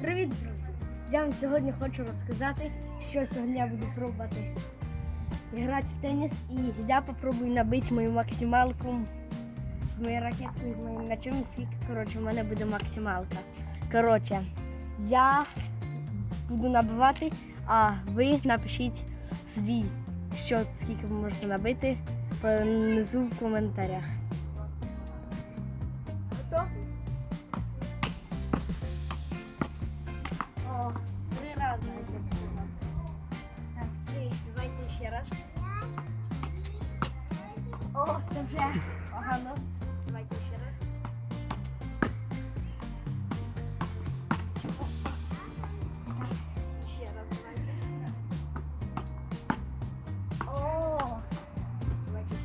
Привіт, друзі! Я вам сьогодні хочу розказати, що сьогодні я буду пробувати грати в теніс і я попробую набити мою максималку з моєю ракеткою, з моїм м'ячом, і скільки коротше, в мене буде максималка. Коротше, я буду набивати, а ви напишіть свій, що скільки ви можете набити внизу в коментарях. Ще раз. О, це вже погано. Давайте ще раз. Ще раз давайте. О, давайте.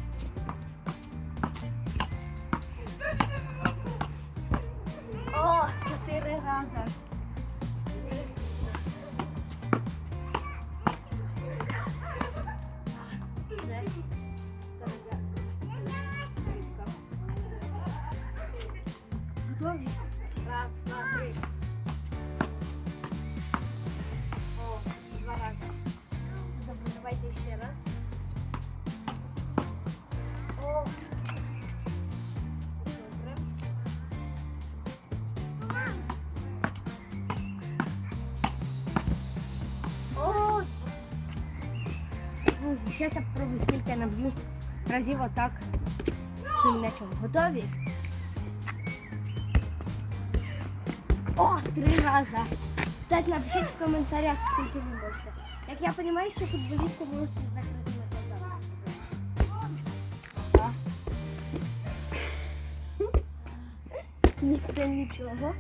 О, чотири рази. Раз, два, три. О, два. Добре, давайте ще раз. О. Добре. О, Друзі, зараз я попробую, скільки я наб'ю разів отак м'ячом. Готові? О, три рази. Кстати, напишіть в коментарях, скільки ви можете. Як я розумію, що футболісти можуть з закритими глазами. Ні, це нічого.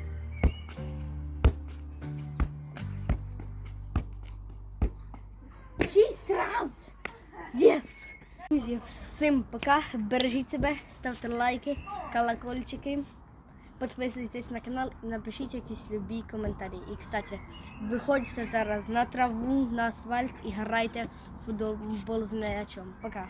Шість раз! Єс! Друзі, всім пока. Бережіть себе, ставте лайки, колокольчики, підписуйтесь на канал і напишіть якісь любі коментарі. І, кстати, виходьте зараз на траву, на асфальт і грайте в футбол з м'ячом. Пока.